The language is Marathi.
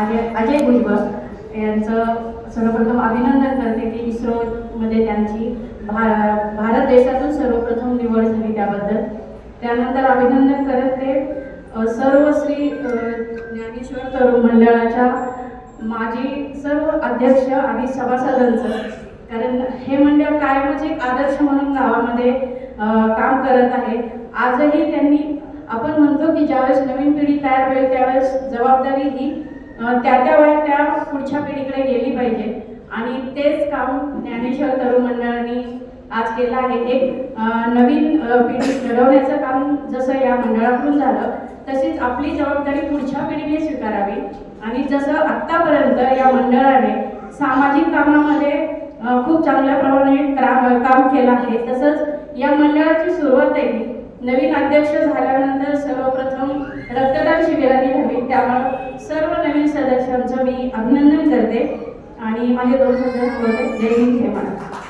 अजय अजय भुजबळ यांचं सर्वप्रथम अभिनंदन करते की इस्रोमध्ये त्यांची भा भारत देशातून सर्वप्रथम निवड झाली त्याबद्दल. त्यानंतर अभिनंदन करत ते सर्व श्री ज्ञानेश्वर तरुण मंडळाच्या माजी सर्व अध्यक्ष आणि सभासदांचं. कारण हे मंडळ कायमच एक आदर्श म्हणून गावामध्ये काम करत आहे. आजही त्यांनी आपण म्हणतो की ज्यावेळेस नवीन पिढी तयार होईल त्यावेळेस जबाबदारी ही त्या त्या वेळेस त्या पुढच्या पिढीकडे गेली पाहिजे. आणि तेच काम ज्ञानेश्वर तरुण मंडळाने आज केलं आहे. एक नवीन पिढी घडवण्याचं काम जसं या मंडळाकडून झालं तशीच आपली जबाबदारी पुढच्या पिढीने स्वीकारावी. आणि जसं आत्तापर्यंत या मंडळाने सामाजिक कामामध्ये खूप चांगल्या प्रमाणे काम काम केलं आहे तसंच या मंडळाची सुरुवात नवीन अध्यक्ष झाल्यानंतर सर्वप्रथम रक्तदान शिबिराने झाली. त्यामुळे सर्व नवीन सदस्यांचं मी अभिनंदन करते आणि माझे दोन शब्द जय हिंद जय महाराष्ट्र